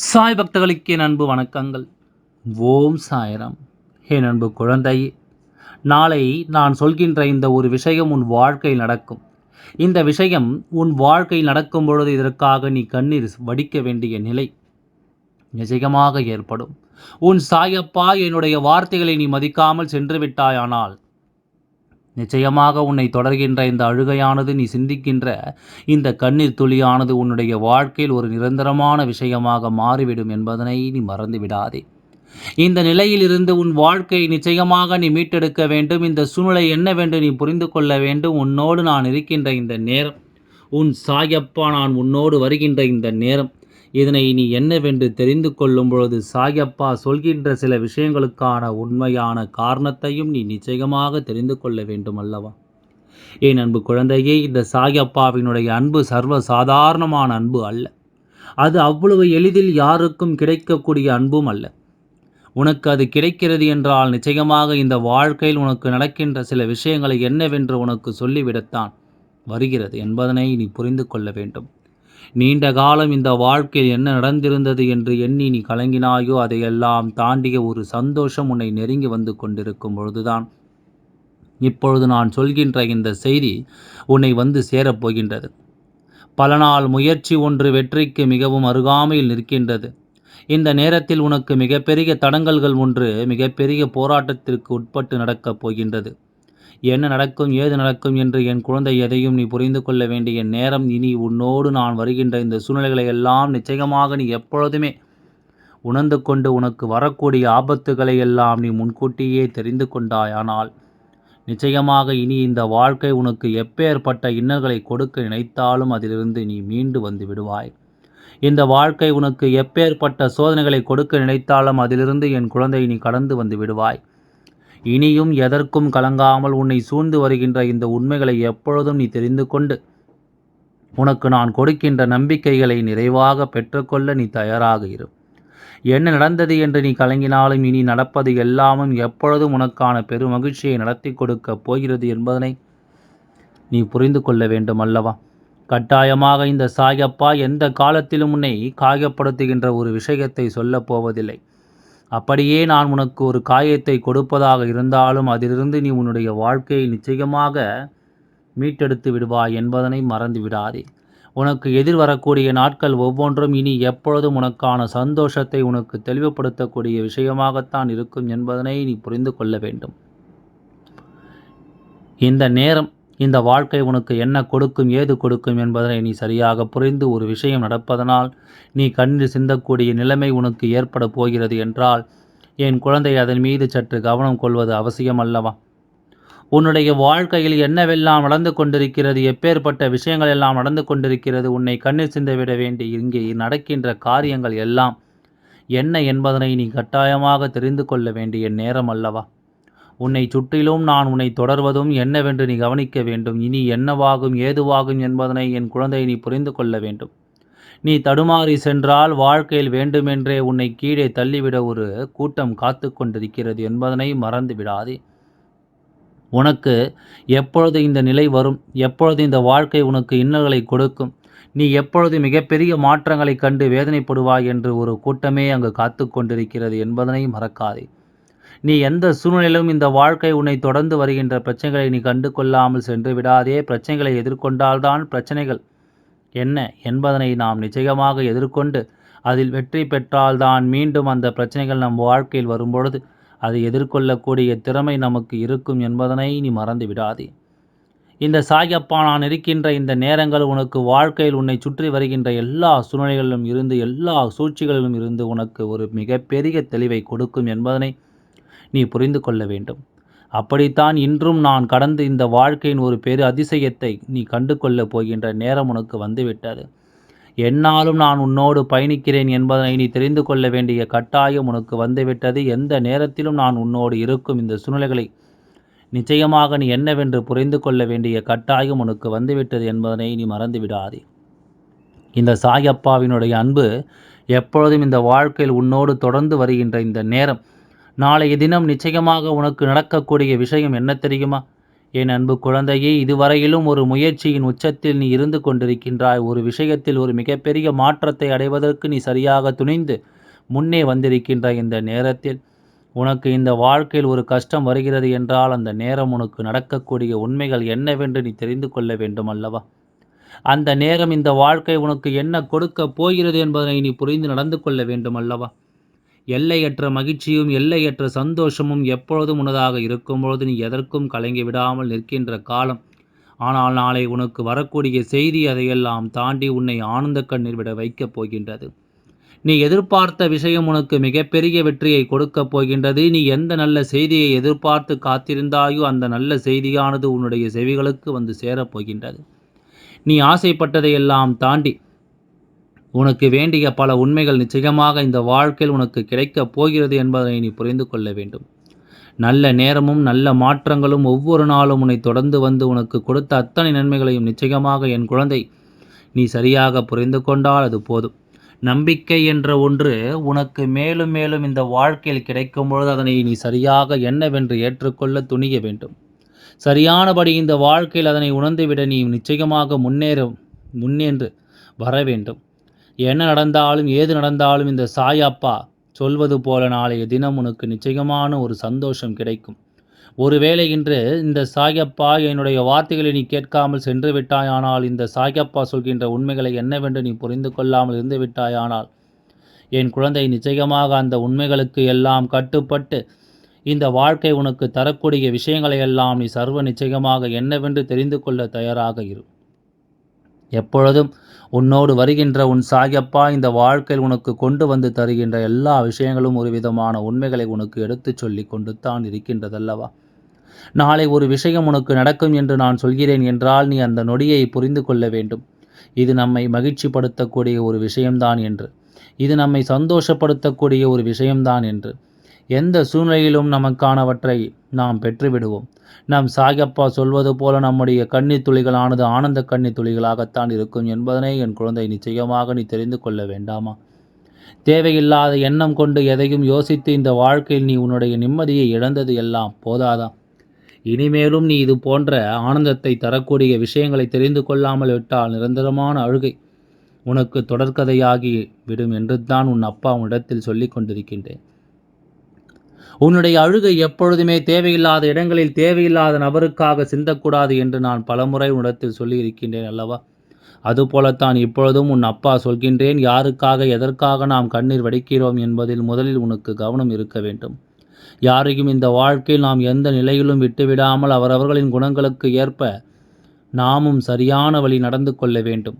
சாய் பக்தர்களுக்கே அன்பு வணக்கங்கள். ஓம் சாயரம். என் அன்பு குழந்தையே நாளை நான் சொல்கின்ற இந்த ஒரு விஷயம் உன் வாழ்க்கையில் நடக்கும். இந்த விஷயம் உன் வாழ்க்கையில் நடக்கும் பொழுது இதற்காக நீ கண்ணீர் வடிக்க வேண்டிய நிலை நிச்சயமாக ஏற்படும். உன் சாயப்பா என்னுடைய வார்த்தைகளை நீ மதிக்காமல் சென்று விட்டாயானால் நிச்சயமாக உன்னை தொடர்கின்ற இந்த அழுகையானது நீ சிந்திக்கின்ற இந்த கண்ணீர் துளியானது உன்னுடைய வாழ்க்கையில் ஒரு நிரந்தரமான விஷயமாக மாறிவிடும் என்பதனை நீ மறந்து விடாதே இந்த நிலையிலிருந்து உன் வாழ்க்கையை நிச்சயமாக நீ மீட்டெடுக்க வேண்டும். இந்த சூழ்நிலை என்னவென்று நீ புரிந்து கொள்ள வேண்டும். உன்னோடு நான் இருக்கின்ற இந்த நேரம் உன் சாயப்பா நான் உன்னோடு வருகின்ற இந்த நேரம் இதனை நீ என்னவென்று தெரிந்து கொள்ளும் பொழுது சாயப்பா சொல்கின்ற சில விஷயங்களுக்கான உண்மையான காரணத்தையும் நீ நிச்சயமாக தெரிந்து கொள்ள வேண்டும் அல்லவா ஏன் அன்பு குழந்தையே இந்த சாயப்பாவினுடைய அன்பு சர்வ சாதாரணமான அன்பு அல்ல. அது அவ்வளவு எளிதில் யாருக்கும் கிடைக்கக்கூடிய அன்பும் அல்ல. உனக்கு அது கிடைக்கிறது என்றால் நிச்சயமாக இந்த வாழ்க்கையில் உனக்கு நடக்கின்ற சில விஷயங்களை என்னவென்று உனக்கு சொல்லிவிடத்தான் வருகிறது என்பதனை நீ புரிந்து கொள்ள வேண்டும். நீண்ட காலம் இந்த வாழ்க்கையில் என்ன நடந்திருந்தது என்று எண்ணி நீ கலங்கினாயோ அதையெல்லாம் தாண்டிய ஒரு சந்தோஷம் உன்னை நெருங்கி வந்து கொண்டிருக்கும் பொழுதுதான். இப்பொழுது நான் சொல்கின்ற இந்த செய்தி உன்னை வந்து சேரப்போகின்றது பல நாள் முயற்சி ஒன்று வெற்றிக்கு மிகவும் அருகாமையில் நிற்கின்றது. இந்த நேரத்தில் உனக்கு மிகப்பெரிய தடங்கல்கள் ஒன்று மிகப்பெரிய போராட்டத்திற்கு உட்பட்டு நடக்கப் போகின்றது. என்ன நடக்கும் ஏது நடக்கும் என்று என் குழந்தை எதையும் நீ புரிந்து கொள்ள வேண்டிய நேரம் இனி உன்னோடு நான் வருகின்ற இந்த சூழ்நிலைகளை எல்லாம் நிச்சயமாக நீ எப்பொழுதுமே உணர்ந்து கொண்டு உனக்கு வரக்கூடிய ஆபத்துகளை எல்லாம் நீ முன்கூட்டியே தெரிந்து கொண்டாயானால் நிச்சயமாக இனி இந்த வாழ்க்கை உனக்கு எப்பேற்பட்ட இன்னல்களை கொடுக்க நினைத்தாலும் அதிலிருந்து நீ மீண்டு வந்து விடுவாய். இந்த வாழ்க்கை உனக்கு எப்பேற்பட்ட சோதனைகளை கொடுக்க நினைத்தாலும் அதிலிருந்து என் குழந்தை நீ கடந்து வந்து விடுவாய். இனியும் எதற்கும் கலங்காமல் உன்னை சூழ்ந்து வருகின்ற இந்த உண்மைகளை எப்பொழுதும் நீ தெரிந்து கொண்டு உனக்கு நான் கொடுக்கின்ற நம்பிக்கைகளை நிறைவாக பெற்றுக்கொள்ள நீ தயாராக இரு. என்ன நடந்தது என்று நீ கலங்கினாலும் இனி நடப்பது எல்லாமும் எப்பொழுதும் உனக்கான பெருமகிழ்ச்சியை நடத்தி கொடுக்கப் போகிறது என்பதனை நீ புரிந்து கொள்ள வேண்டும் அல்லவா? கட்டாயமாக இந்த சாயப்பா எந்த காலத்திலும் உன்னை காயப்படுத்துகின்ற ஒரு விஷயத்தை சொல்லப் போவதில்லை. அப்படியே நான் உனக்கு ஒரு காயத்தை கொடுப்பதாக இருந்தாலும் அதிலிருந்து நீ உன்னுடைய வாழ்க்கையை நிச்சயமாக மீட்டெடுத்து விடுவாய் என்பதனை மறந்து விடாதே. உனக்கு எதிர் வரக்கூடிய நாட்கள் ஒவ்வொன்றும் இனி எப்பொழுதும் உனக்கான சந்தோஷத்தை உனக்கு தெளிவுபடுத்தக்கூடிய விஷயமாகத்தான் இருக்கும் என்பதனை நீ புரிந்து கொள்ள வேண்டும். இந்த நேரம் இந்த வாழ்க்கை உனக்கு என்ன கொடுக்கும் ஏது கொடுக்கும் என்பதனை நீ சரியாக புரிந்து ஒரு விஷயம் நடப்பதனால் நீ கண்ணில் சிந்தக்கூடிய நிலைமை உனக்கு ஏற்பட போகிறது என்றால் என் குழந்தை அதன் மீது சற்று கவனம் கொள்வது அவசியம் அல்லவா உன்னுடைய வாழ்க்கையில் என்னவெல்லாம் நடந்து கொண்டிருக்கிறது எப்பேற்பட்ட விஷயங்கள் எல்லாம் நடந்து கொண்டிருக்கிறது உன்னை கண்ணில் சிந்தவிட வேண்டி இங்கே நடக்கின்ற காரியங்கள் எல்லாம் என்ன என்பதனை நீ கட்டாயமாக தெரிந்து கொள்ள வேண்டிய நேரம் அல்லவா? உன்னை சுற்றிலும் நான் உன்னை தொடர்வதும் என்னவென்று நீ கவனிக்க வேண்டும். இனி என்னவாகும் ஏதுவாகும் என்பதனை என் குழந்தை நீ புரிந்து கொள்ள வேண்டும். நீ தடுமாறி சென்றால் வாழ்க்கையில் வேண்டுமென்றே உன்னை கீழே தள்ளிவிட ஒரு கூட்டம் காத்து கொண்டிருக்கிறது என்பதனை மறந்து விடாதே. உனக்கு எப்பொழுது இந்த நிலை வரும்? எப்பொழுது இந்த வாழ்க்கை உனக்கு இன்னல்களை கொடுக்கும்? நீ எப்பொழுது மிகப்பெரிய மாற்றங்களை கண்டு வேதனைப்படுவாய் என்று ஒரு கூட்டமே அங்கு காத்து கொண்டிருக்கிறது என்பதனை மறக்காதே. நீ எந்த சூழ்நிலையிலும் இந்த வாழ்க்கை உன்னை தொடர்ந்து வருகின்ற பிரச்சனைகளை நீ கண்டு கொள்ளாமல் சென்று விடாதே. பிரச்சனைகளை எதிர்கொண்டால்தான் பிரச்சனைகள் என்ன என்பதனை நாம் நிச்சயமாக எதிர்கொண்டு அதில் வெற்றி பெற்றால்தான் மீண்டும் அந்த பிரச்சனைகள் நம் வாழ்க்கையில் வரும்பொழுது அதை எதிர்கொள்ளக்கூடிய திறமை நமக்கு இருக்கும் என்பதனை நீ மறந்து விடாதே. இந்த சாயப்பா நான் இருக்கின்ற இந்த நேரங்கள் உனக்கு வாழ்க்கையில் உன்னை சுற்றி வருகின்ற எல்லா சூழ்நிலைகளிலும் இருந்து எல்லா சூழ்ச்சிகளிலும் இருந்து உனக்கு ஒரு மிகப்பெரிய தெளிவை கொடுக்கும் என்பதனை நீ புரிந்து கொள்ள வேண்டும். அப்படித்தான் இன்றும் நான் கடந்து இந்த வாழ்க்கையின் ஒரு பெரு அதிசயத்தை நீ கண்டு கொள்ளப் போகின்ற நேரம் உனக்கு வந்துவிட்டது. என்னாலும் நான் உன்னோடு பயணிக்கிறேன் என்பதனை நீ தெரிந்து கொள்ள வேண்டிய கட்டாயம் உனக்கு வந்துவிட்டது. எந்த நேரத்திலும் நான் உன்னோடு இருக்கும் இந்த சூழ்நிலைகளை நிச்சயமாக நீ என்னவென்று புரிந்து கொள்ள வேண்டிய கட்டாயம் உனக்கு வந்துவிட்டது என்பதனை நீ மறந்து விடாதே இந்த சாயப்பாவினுடைய அன்பு எப்பொழுதும் இந்த வாழ்க்கையில் உன்னோடு தொடர்ந்து வருகின்ற இந்த நேரம் நாளைய தினம் நிச்சயமாக உனக்கு நடக்கக்கூடிய விஷயம் என்ன தெரியுமா? என் அன்பு குழந்தையே இதுவரையிலும் ஒரு முயற்சியின் உச்சத்தில் நீ இருந்து கொண்டிருக்கின்றாய். ஒரு விஷயத்தில் ஒரு மிகப்பெரிய மாற்றத்தை அடைவதற்கு நீ சரியாக துணிந்து முன்னே வந்திருக்கின்ற இந்த நேரத்தில் உனக்கு இந்த வாழ்க்கையில் ஒரு கஷ்டம் வருகிறது என்றால் அந்த நேரம் உனக்கு நடக்கக்கூடிய உண்மைகள் என்னவென்று நீ தெரிந்து கொள்ள வேண்டும் அல்லவா? அந்த நேரம் இந்த வாழ்க்கை உனக்கு என்ன கொடுக்க போகிறது என்பதனை நீ புரிந்து நடந்து கொள்ள வேண்டும் அல்லவா? எல்லையற்ற மகிழ்ச்சியும் எல்லையற்ற சந்தோஷமும் எப்பொழுதும் உனதாக இருக்கும்பொழுது நீ எதற்கும் கலங்கி விடாமல் நிற்கின்ற காலம். ஆனால் நாளை உனக்கு வரக்கூடிய செய்தி அதையெல்லாம் தாண்டி உன்னை ஆனந்த கண்ணீர் விட வைக்கப் போகின்றது. நீ எதிர்பார்த்த விஷயம் உனக்கு மிகப்பெரிய வெற்றியை கொடுக்கப் போகின்றது. நீ எந்த நல்ல செய்தியை எதிர்பார்த்து காத்திருந்தாயோ அந்த நல்ல செய்தியானது உன்னுடைய செவிகளுக்கு வந்து சேரப்போகின்றது நீ ஆசைப்பட்டதையெல்லாம் தாண்டி உனக்கு வேண்டிய பல உண்மைகள் நிச்சயமாக இந்த வாழ்க்கையில் உனக்கு கிடைக்கப் போகிறது என்பதை நீ புரிந்து கொள்ள வேண்டும். நல்ல நேரமும் நல்ல மாற்றங்களும் ஒவ்வொரு நாளும் உன்னை தொடர்ந்து வந்து உனக்கு கொடுத்த அத்தனை நன்மைகளையும் நிச்சயமாக என் குழந்தை நீ சரியாக புரிந்து கொண்டால் அது போதும். நம்பிக்கை என்ற ஒன்று உனக்கு மேலும் மேலும் இந்த வாழ்க்கையில் கிடைக்கும் பொழுது அதனை நீ சரியாக என்னவென்று ஏற்றுக்கொள்ள துணிய வேண்டும். சரியானபடி இந்த வாழ்க்கையில் அதனை உணர்ந்துவிட நீ நிச்சயமாக முன்னேற முன்னேன்று வர வேண்டும். என்ன நடந்தாலும் ஏது நடந்தாலும் இந்த சாயப்பா சொல்வது போல நாளைய தினம் உனக்கு நிச்சயமான ஒரு சந்தோஷம் கிடைக்கும். ஒருவேளை இன்று இந்த சாயப்பா என்னுடைய வார்த்தைகளை நீ கேட்காமல் சென்று விட்டாயானால் இந்த சாயப்பா சொல்கின்ற உண்மைகளை என்னவென்று நீ புரிந்து கொள்ளாமல் இருந்து விட்டாயானால் என் குழந்தை நிச்சயமாக அந்த உண்மைகளுக்கு எல்லாம் கட்டுப்பட்டு இந்த வாழ்க்கை உனக்கு தரக்கூடிய விஷயங்களை எல்லாம் நீ சர்வ நிச்சயமாக என்னவென்று தெரிந்து கொள்ள தயாராக இரு. எப்பொழுதும் உன்னோடு வருகின்ற உன் சாயப்பா இந்த வாழ்க்கையில் உனக்கு கொண்டு வந்து தருகின்ற எல்லா விஷயங்களும் ஒரு விதமான உண்மைகளை உனக்கு எடுத்துச் சொல்லி கொண்டு தான் இருக்கின்றதல்லவா? நாளை ஒரு விஷயம் உனக்கு நடக்கும் என்று நான் சொல்கிறேன் என்றால் நீ அந்த நொடியை புரிந்து கொள்ள வேண்டும். இது நம்மை மகிழ்ச்சிப்படுத்தக்கூடிய ஒரு விஷயம்தான் என்று. இது நம்மை சந்தோஷப்படுத்தக்கூடிய ஒரு விஷயம்தான் என்று. எந்த சூழ்நிலையிலும் நமக்கானவற்றை நாம் பெற்றுவிடுவோம். நம் சாயப்பா சொல்வது போல நம்முடைய கண்ணீர் துளிகளானது ஆனந்த கண்ணீர் துளிகளாகத்தான் இருக்கும் என்பதனை என் குழந்தை நிச்சயமாக நீ தெரிந்து கொள்ள வேண்டாமா? தேவையில்லாத எண்ணம் கொண்டு எதையும் யோசித்து இந்த வாழ்க்கையில் நீ உன்னுடைய நிம்மதியை இழந்தது எல்லாம் போதாதா? இனிமேலும் நீ இது போன்ற ஆனந்தத்தை தரக்கூடிய விஷயங்களை தெரிந்து கொள்ளாமல் விட்டால் நிரந்தரமான அழுகை உனக்கு தொடர்கதையாகி விடும் என்று தான் உன் அப்பா உன்னிடத்தில் சொல்லி கொண்டிருக்கின்றேன். உன்னுடைய அழுகை எப்பொழுதுமே தேவையில்லாத இடங்களில் தேவையில்லாத நபருக்காக சிந்தக்கூடாது என்று நான் பலமுறை உன்னிடத்தில் சொல்லியிருக்கின்றேன் அல்லவா? அதுபோலத்தான் இப்பொழுதும் உன் அப்பா சொல்கின்றேன் யாருக்காக எதற்காக நாம் கண்ணீர் வடிக்கிறோம் என்பதில் முதலில் உனக்கு கவனம் இருக்க வேண்டும். யாரையும் இந்த வாழ்க்கையில் நாம் எந்த நிலையிலும் விட்டுவிடாமல் அவரவர்களின் குணங்களுக்கு ஏற்ப நாமும் சரியான வழி நடந்து கொள்ள வேண்டும்.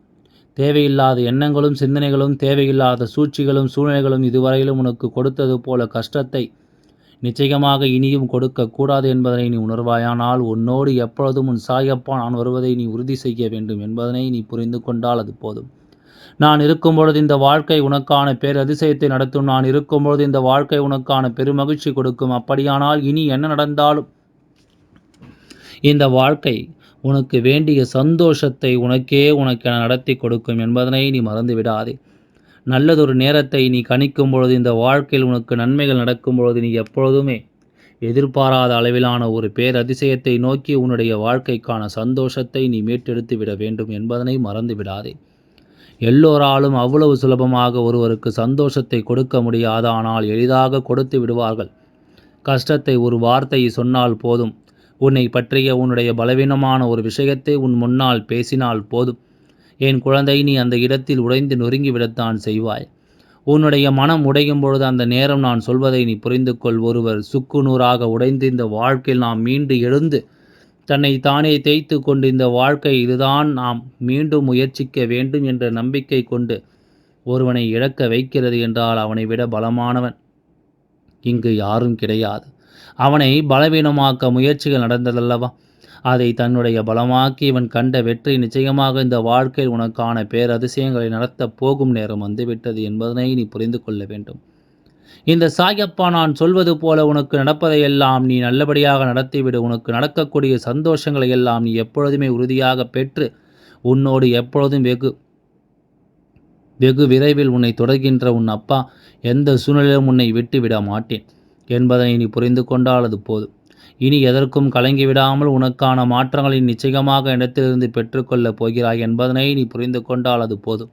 தேவையில்லாத எண்ணங்களும் சிந்தனைகளும் தேவையில்லாத சூழ்ச்சிகளும் சூழ்நிலைகளும் இதுவரையிலும் உனக்கு கொடுத்தது போல கஷ்டத்தை நிச்சயமாக இனியும் கொடுக்க கூடாது என்பதனை நீ உணர்வாயானால் உன்னோடு எப்பொழுதும் உன் சாயப்பா நான் வருவதை நீ உறுதி செய்ய வேண்டும் என்பதனை நீ புரிந்து கொண்டால் அது போதும். நான் இருக்கும் பொழுது இந்த வாழ்க்கை உனக்கான பேரதிசயத்தை நடத்தும். நான் இருக்கும் பொழுது இந்த வாழ்க்கை உனக்கான பெருமகிழ்ச்சி கொடுக்கும். அப்படியானால் இனி என்ன நடந்தாலும்? இந்த வாழ்க்கை உனக்கு வேண்டிய சந்தோஷத்தை உனக்கே உனக்கு நடத்தி கொடுக்கும் என்பதனை நீ மறந்துவிடாதே. நல்லதொரு நேரத்தை நீ கணிக்கும் பொழுது இந்த வாழ்க்கையில் உனக்கு நன்மைகள் நடக்கும் பொழுது நீ எப்பொழுதுமே எதிர்பாராத அளவிலான ஒரு பேரதிசயத்தை நோக்கி உன்னுடைய வாழ்க்கைக்கான சந்தோஷத்தை நீ மீட்டெடுத்து விட வேண்டும் என்பதனை மறந்து விடாதே. எல்லோராலும் அவ்வளவு சுலபமாக ஒருவருக்கு சந்தோஷத்தை கொடுக்க முடியாது ஆனால் எளிதாக கொடுத்து விடுவார்கள். கஷ்டத்தை ஒரு வார்த்தை சொன்னால் போதும். உன்னை பற்றிய உன்னுடைய பலவீனமான ஒரு விஷயத்தை உன் முன்னால் பேசினால் போதும். என் குழந்தை நீ அந்த இடத்தில் உடைந்து நொறுங்கிவிடத்தான் செய்வாய். உன்னுடைய மனம் உடையும் பொழுது அந்த நேரம் நான் சொல்வதை நீ புரிந்து கொள் ஒருவர் சுக்கு நூறாக உடைந்து இந்த வாழ்க்கையில் நாம் மீண்டு எழுந்து தன்னை தானே தேய்த்து கொண்டு இந்த வாழ்க்கை இதுதான். நாம் மீண்டும் முயற்சிக்க வேண்டும் என்ற நம்பிக்கை கொண்டு ஒருவனை இழக்க வைக்கிறது என்றால் அவனை விட பலமானவன் இங்கு யாரும் கிடையாது. அவனை பலவீனமாக்க முயற்சிகள் நடந்ததல்லவா? அதை தன்னுடைய பலமாக்கி இவன் கண்ட வெற்றி நிச்சயமாக இந்த வாழ்க்கையில் உனக்கான பேரதிசயங்களை நடத்தப் போகும் நேரம் வந்துவிட்டது என்பதனை நீ புரிந்து கொள்ள வேண்டும். இந்த சாயப்பா நான் சொல்வது போல உனக்கு நடப்பதையெல்லாம் நீ நல்லபடியாக நடத்திவிடு. உனக்கு நடக்கக்கூடிய சந்தோஷங்களை எல்லாம் நீ எப்பொழுதுமே உறுதியாக பெற்று உன்னோடு எப்பொழுதும் வெகு வெகு விரைவில் உன்னை தொடர்கின்ற உன் அப்பா எந்த சூழ்நிலையிலும் உன்னை விட்டுவிட மாட்டேன் என்பதனை நீ புரிந்து கொண்டால் அது போதும். இனி எதற்கும் கலங்கி விடாமல் உனக்கான மாற்றங்களை நிச்சயமாக இடத்திலிருந்து பெற்றுக்கொள்ளப் போகிறாய் என்பதனை நீ புரிந்து கொண்டால் அது போதும்.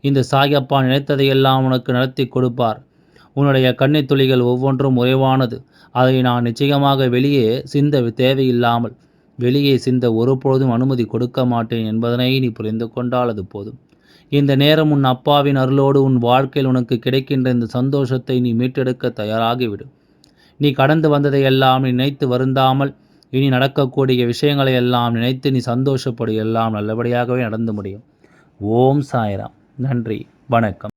இந்த சாயப்பா நினைத்ததையெல்லாம் உனக்கு நடத்தி கொடுப்பார். உன்னுடைய கண்ணீர் துளிகள் ஒவ்வொன்றும் உறைவானது. அதை நான் நிச்சயமாக வெளியே சிந்த தேவையில்லாமல் வெளியே சிந்த ஒருபொழுதும் அனுமதி கொடுக்க மாட்டேன் என்பதனை நீ புரிந்து கொண்டால் அது போதும். இந்த நேரம் உன் அப்பாவின் அருளோடு உன் வாழ்க்கையில் உனக்கு கிடைக்கின்ற இந்த சந்தோஷத்தை நீ மீட்டெடுக்க தயாராகிவிடும் நீ கடந்து வந்ததை எல்லாம் நினைத்து வருந்தாமல் இனி நடக்கக்கூடிய விஷயங்களை எல்லாம் நினைத்து நீ சந்தோஷப்படு. எல்லாம் நல்லபடியாகவே நடந்து முடியும். ஓம் சாய்ராம். நன்றி. வணக்கம்.